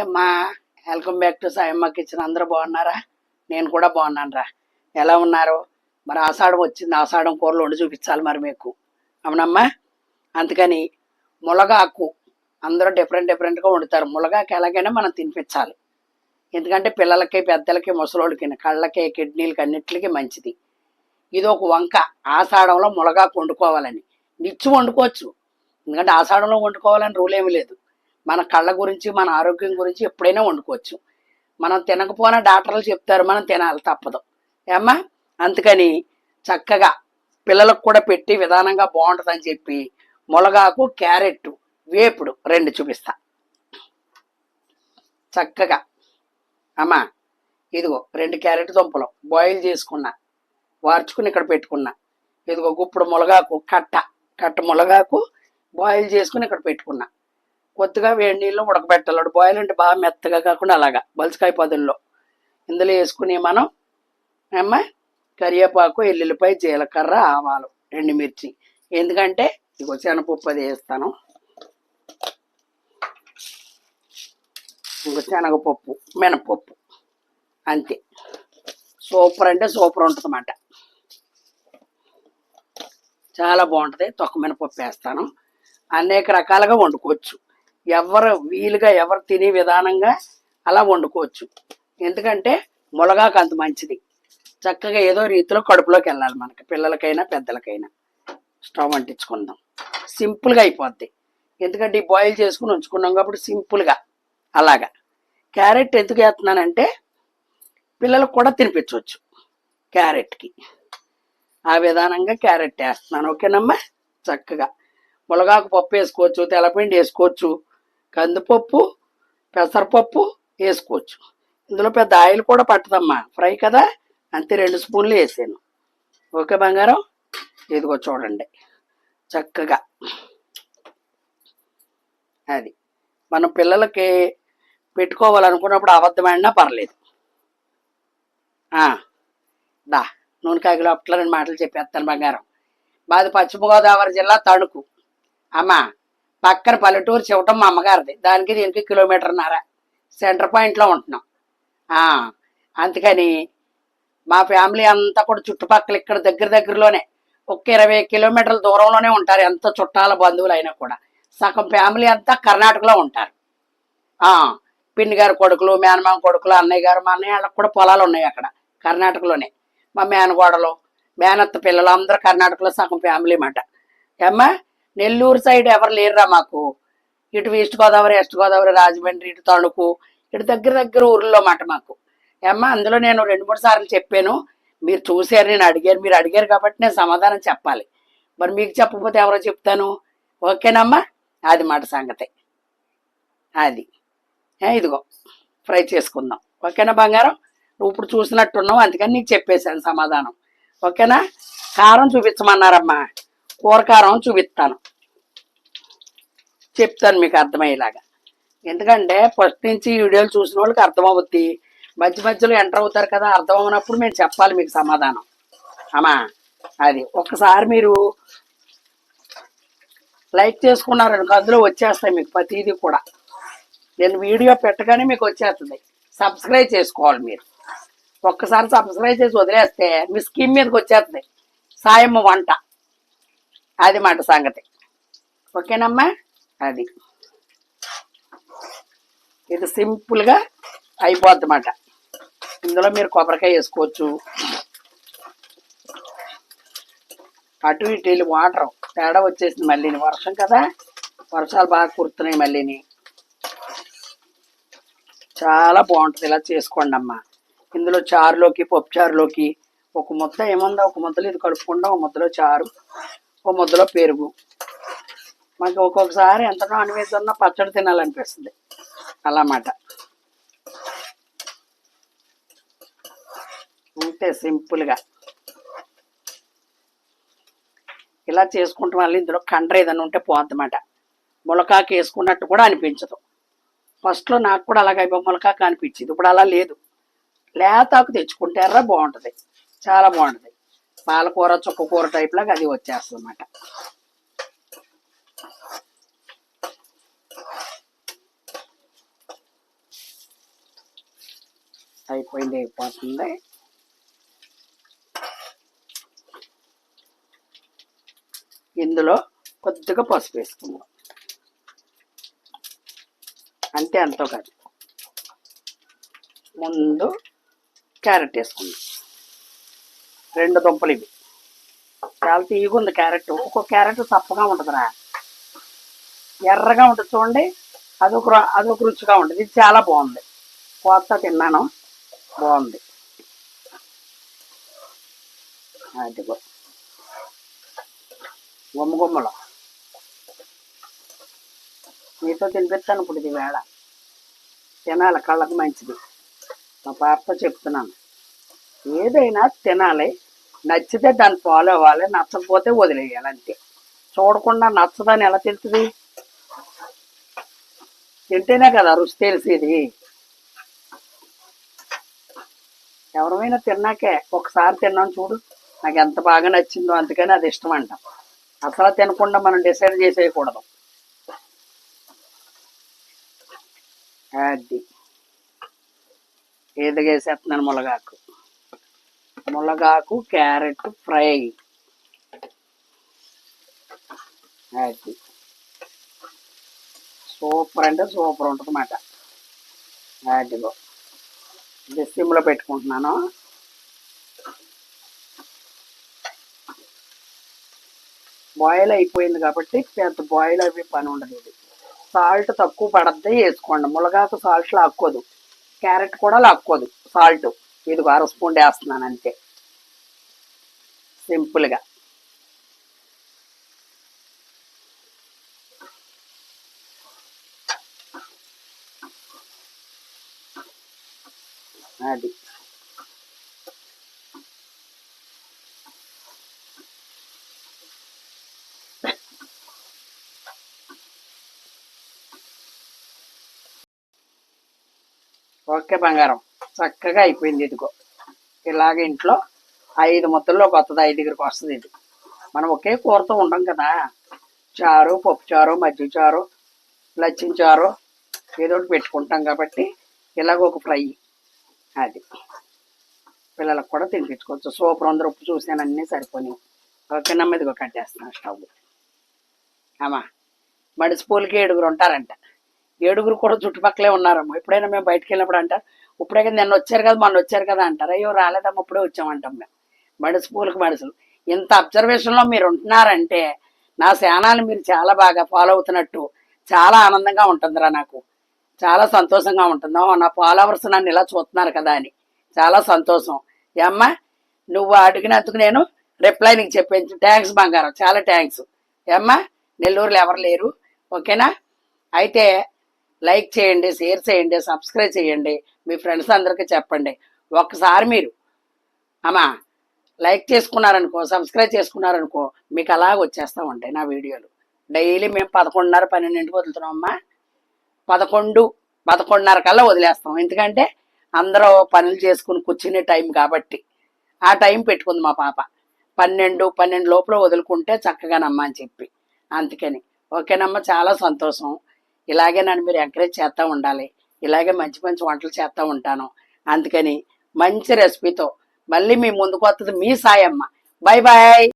అమ్మా welcome back to Sayamma kitchen. అందరూ బాగున్నారా? నేను కూడా బాగున్నాను రా ఎలా ఉన్నారు? మరి ఆషాఢం వచ్చింది ఆషాఢం కూరలు వండి చూపించాలి మరి మీకు. అవునమ్మా? అందుకని ములగాకు అందరూ డిఫరెంట్ డిఫరెంట్గా వండుతారు. ములగాకు ఎలాగైనా మనం తినిపించాలి. ఎందుకంటే పిల్లలకి పెద్దలకి ముసలోళ్ళకి కళ్ళకి కిడ్నీలకి అన్నిటికీ మంచిది. ఇది ఒక వంక. ఆషాఢంలో ములగాకు వండుకోవాలని. నిచ్చు వండుకోవచ్చు. ఎందుకంటే ఆషాఢంలో వండుకోవాలని రూల్ ఏమీ లేదు. మన కళ్ళ గురించి మన ఆరోగ్యం గురించి ఎప్పుడైనా వండుకోవచ్చు. మనం తినకపోయినా డాక్టర్లు చెప్తారు మనం తినాలి తప్పదు. ఏమ్మా? అందుకని చక్కగా పిల్లలకు కూడా పెట్టి విధానంగా బాగుంటుందని చెప్పి ములగాకు క్యారెట్ వేపుడు రెండు చూపిస్తా. చక్కగా. అమ్మా ఇదిగో రెండు క్యారెట్ దుంపలు బాయిల్ చేసుకున్నా. వార్చుకుని ఇక్కడ పెట్టుకున్నా. ఇదిగో గుప్పుడు ములగాకు కట్ట కట్ట ములగాకు బాయిల్ చేసుకుని ఇక్కడ పెట్టుకున్నా. కొద్దిగా వేడి నీళ్ళు ఉడకబెట్టాలి. బాయిల్ అంటే బాగా మెత్తగా కాకుండా అలాగా బలుసుకాయ పదుల్లో ఇందులో వేసుకుని మనం అమ్మ కరివేపాకు ఎల్లుల్లిపాయ జీలకర్ర ఆవాలు ఎండుమిర్చి ఎందుకంటే ఇగో శనగపప్పు అది వేస్తాను. ఇంకో శనగపప్పు మినపప్పు అంతే. సూపర్ అంటే సూపర్ ఉంటుందన్నమాట. చాలా బాగుంటుంది. తొక్క మినపప్పు వేస్తాను. అనేక రకాలుగా వండుకోవచ్చు. ఎవరు వీలుగా ఎవరు తినే విధానంగా అలా వండుకోవచ్చు. ఎందుకంటే ములగాకు అంత మంచిది. చక్కగా ఏదో రీతిలో కడుపులోకి వెళ్ళాలి మనకి పిల్లలకైనా పెద్దలకైనా. స్టవ్ అంటించుకుందాం. సింపుల్గా అయిపోద్ది. ఎందుకంటే ఈ బాయిల్ చేసుకుని ఉంచుకున్నాం కాబట్టి సింపుల్గా. అలాగా. క్యారెట్ ఎందుకు వేస్తున్నానంటే పిల్లలకు కూడా తినిపించవచ్చు క్యారెట్కి. ఆ విధానంగా క్యారెట్ వేస్తున్నాను. ఓకేనమ్మా? చక్కగా. మునగాకు పప్పు వేసుకోవచ్చు తెల్లపిండి వేసుకోవచ్చు. కందిపప్పు పెసరపప్పు వేసుకోవచ్చు. ఇందులో పెద్ద ఆయిల్ కూడా పట్టదమ్మా. ఫ్రై కదా? అంతే రెండు స్పూన్లు వేసాను. ఓకే బంగారం? ఇదిగో చూడండి. చక్కగా. అది. మనం పిల్లలకి పెట్టుకోవాలనుకున్నప్పుడు అబద్ధమైనా పర్లేదు. దా. నూనె కాగిలో అట్లా రెండు మాటలు చెప్పేస్తాను బంగారం. మాది పశ్చిమ గోదావరి జిల్లా తణుకు. అమ్మా. పక్కన పల్లెటూరు చివటం మా అమ్మగారిది. దానికి దీనికి కిలోమీటర్న్నర సెంటర్ పాయింట్లో ఉంటున్నాం. అందుకని మా ఫ్యామిలీ అంతా కూడా చుట్టుపక్కల ఇక్కడ దగ్గర దగ్గరలోనే ఒక ఇరవై కిలోమీటర్ల దూరంలోనే ఉంటారు ఎంత చుట్టాల బంధువులు అయినా కూడా. సగం ఫ్యామిలీ అంతా కర్ణాటకలో ఉంటారు. పిన్ని గారి కొడుకులు మేనమామ కొడుకులు అన్నయ్య గారు మా అన్నయ్య వాళ్ళకి కూడా పొలాలు ఉన్నాయి అక్కడ కర్ణాటకలోనే. మా మేనగోడలు మేనత్త పిల్లలు అందరూ కర్ణాటకలో సగం ఫ్యామిలీ మాట. ఏమ్మా? నెల్లూరు సైడ్ ఎవరు లేరురా మాకు. ఇటు ఈస్ట్ గోదావరి వెస్ట్ గోదావరి రాజమండ్రి ఇటు తణుకు ఇటు దగ్గర దగ్గర ఊర్లో మాట మాకు. ఏమ్మా అందులో నేను రెండు మూడు సార్లు చెప్పాను. మీరు చూశారు నేను అడిగారు మీరు అడిగారు కాబట్టి నేను సమాధానం చెప్పాలి. మరి మీకు చెప్పకపోతే ఎవరో చెప్తాను? ఓకేనమ్మా? అది మాట సంగతి. అది. ఇదిగో ఫ్రై చేసుకుందాం. ఓకేనా బంగారం? నువ్వు ఇప్పుడు చూసినట్టున్నావు అందుకని నీకు చెప్పేశాను సమాధానం. ఓకేనా? కారం చూపించమన్నారమ్మా. కూరకారం చూపిస్తాను. చెప్తాను మీకు అర్థమయ్యేలాగా. ఎందుకంటే ఫస్ట్ నుంచి వీడియోలు చూసిన వాళ్ళకి అర్థమవుద్ది. మధ్య మధ్యలో ఎంటర్ అవుతారు కదా అర్థం అవునప్పుడు మేము చెప్పాలి మీకు సమాధానం. అమ్మా అది ఒకసారి మీరు లైక్ చేసుకున్నారనుకో అందులో వచ్చేస్తాయి మీకు ప్రతిదీ కూడా. నేను వీడియో పెట్టగానే మీకు వచ్చేస్తుంది. సబ్స్క్రైబ్ చేసుకోవాలి మీరు. ఒక్కసారి సబ్స్క్రైబ్ చేసి వదిలేస్తే మీ స్కీమ్ మీదకి వచ్చేస్తుంది. సాయమ్మ వంట. అది మాట సంగతి. ఓకేనమ్మా? అది. ఇది సింపుల్గా అయిపోద్ది మాట ఇందులో మీరు కొబ్బరికాయ వేసుకోవచ్చు. అటు ఇటు వెళ్ళి వాటర్. తేడా వచ్చేసింది మళ్ళీని. వర్షం కదా? వర్షాలు బాగా కురుతున్నాయి మళ్ళీని. చాలా బాగుంటుంది. ఇలా చేసుకోండి అమ్మా. ఇందులో చారులోకి పప్పు చారులోకి ఒక ముద్ద ఏముందో? ఒక ముద్దలో ఇది కలుపుకుండా ఒక ముద్దలో చారు. ఒక ముద్దలో పెరుగు. మనకి ఒక్కొక్కసారి ఎంత నాన్ వెజ్ ఉన్నా పచ్చడి తినాలనిపిస్తుంది. అలా మాట. అంతే సింపుల్గా. ఇలా చేసుకుంటే వల్ల ఇందులో కండ్ర ఏదైనా ఉంటే పోద్దన్నమాట ములకాకు వేసుకున్నట్టు కూడా అనిపించదు. ఫస్ట్లో నాకు కూడా అలాగ ములకాకు అనిపించింది. ఇప్పుడు అలా లేదు. లేతాకు తెచ్చుకుంటారా బాగుంటుంది. చాలా బాగుంటుంది. పాలకూర చుక్కకూర టైప్ లాగా అది వచ్చేస్తుంది అన్నమాట అయిపోయింది అయిపోతుంది. ఇందులో కొద్దిగా పసుపు వేసుకుందాం. అంతే అంతో కాదు ముందు క్యారెట్ వేసుకుందాం. రెండు దుంపలు ఇవి. చాలా తీయగా ఉంది క్యారెట్. ఒక్కొక్క క్యారెట్ తప్పగా ఉంటుందిరా ఎర్రగా ఉంటుంది చూడండి. అదొక అదొక రుచిగా ఉంటుంది. ఇది చాలా బాగుంది. కొత్త తిన్నాను. బాగుంది. అదిగో గుమ్మ గుమ్మలు. మీతో తినిపిస్తాను ఇప్పుడు ఇది వేళ. తినాలి కళ్ళకు మంచిది. మా పాపతో చెప్తున్నాను. ఏదైనా తినాలి. నచ్చితే దాన్ని ఫాలో అవ్వాలి. నచ్చకపోతే వదిలేయాలి అంతే. చూడకుండా నచ్చదని ఎలా తెలుస్తుంది? తింటేనే కదా రుచి తెలిసేది. ఎవరమైనా తిన్నాకే ఒకసారి తిన్నాను చూడు. నాకు ఎంత బాగా నచ్చిందో అందుకని అది ఇష్టం అంట. అసలు తినకుండా మనం డిసైడ్ చేసేయకూడదు. అది. ఏదగేసేస్తున్నాను మునగాకు మునగాకు క్యారెట్ ఫ్రై. అది సూపర్ అంటే సూపర్ ఉంటుంది అన్నమాట అదిగో ఇది సిమ్లో పెట్టుకుంటున్నాను. బాయిల్ అయిపోయింది కాబట్టి పెద్ద బాయిల్ అవి పని ఉండదు ఇది. సాల్ట్ తక్కువ పడద్ది వేసుకోండి. మునగాకు సాల్ట్ లాక్కోదు. క్యారెట్ కూడా లాక్కోదు. సాల్ట్ ఇది అర స్పూన్ వేస్తున్నాను అంతే. సింపుల్గా. అది. ఓకే బంగారం. చక్కగా అయిపోయింది ఇదిగో. ఇలాగ ఇంట్లో ఐదు ముద్దల్లోకి వస్తుంది ఐదుగురికి వస్తుంది ఇది. మనం ఒకే కూరతో ఉండం కదా. చారు పప్పు చారు మజ్జి చారు లచ్చిన చారు ఏదో ఒకటి పెట్టుకుంటాం కాబట్టి ఇలాగ ఒక ఫ్రై అది. పిల్లలకు కూడా తినిపించుకోవచ్చు. సూపర్ అందరూ ఉప్పు చూసాను. అన్నీ సరిపోయి ఓకేనా ఇదిగో కట్టేస్తున్నాను స్టవ్. అమ్మా మడిసిపూలకి ఏడుగురు ఉంటారంట. ఏడుగురు కూడా చుట్టుపక్కలే ఉన్నారమ్మా. ఎప్పుడైనా మేము బయటకు వెళ్ళినప్పుడు అంటారు ఇప్పుడే నిన్న వచ్చారు కదా మొన్న వచ్చారు కదా అంటారు. అయ్యో రాలేదమ్మా ఇప్పుడే వచ్చామంటాం మేము. మడుసు పూలకు మడుసులు ఇంత అబ్జర్వేషన్లో మీరు ఉంటున్నారంటే నా శానాన్ని మీరు చాలా బాగా ఫాలో అవుతున్నట్టు చాలా ఆనందంగా ఉంటుందిరా నాకు. చాలా సంతోషంగా ఉంటుందా? నా ఫాలోవర్స్ నన్ను ఇలా చూస్తున్నారు కదా అని. చాలా సంతోషం. ఏమ్మా నువ్వు అడిగినందుకు నేను రిప్లై నీకు చెప్పాను థ్యాంక్స్ బంగారం. చాలా థ్యాంక్స్ ఏమ్మా నెల్లూరులో ఎవరు లేరు? ఓకేనా? అయితే లైక్ చేయండి షేర్ చేయండి సబ్స్క్రైబ్ చేయండి. మీ ఫ్రెండ్స్ అందరికీ చెప్పండి. ఒక్కసారి మీరు అమ్మా లైక్ చేసుకున్నారనుకో సబ్స్క్రైబ్ చేసుకున్నారనుకో మీకు అలాగ వచ్చేస్తూ ఉంటాయి నా వీడియోలు. డైలీ మేము పదకొండున్నర పన్నెండింటికి వదులుతున్నాం అమ్మా. పదకొండు పదకొండున్నర కల్లా వదిలేస్తాం. ఎందుకంటే అందరూ పనులు చేసుకుని కూర్చునే టైం కాబట్టి. ఆ టైం పెట్టుకుంది మా పాప. పన్నెండు పన్నెండు లోపల వదులుకుంటే చక్కగానమ్మా అని చెప్పి. అందుకని. ఓకేనమ్మా చాలా సంతోషం. ఇలాగే నన్ను మీరు ఎంకరేజ్ చేస్తూ ఉండాలి. ఇలాగే మంచి మంచి వంటలు చేస్తూ ఉంటాను. అందుకని మంచి రెసిపీతో మళ్ళీ మీ ముందుకు వస్తుంది మీ సాయమ్మ. Bye bye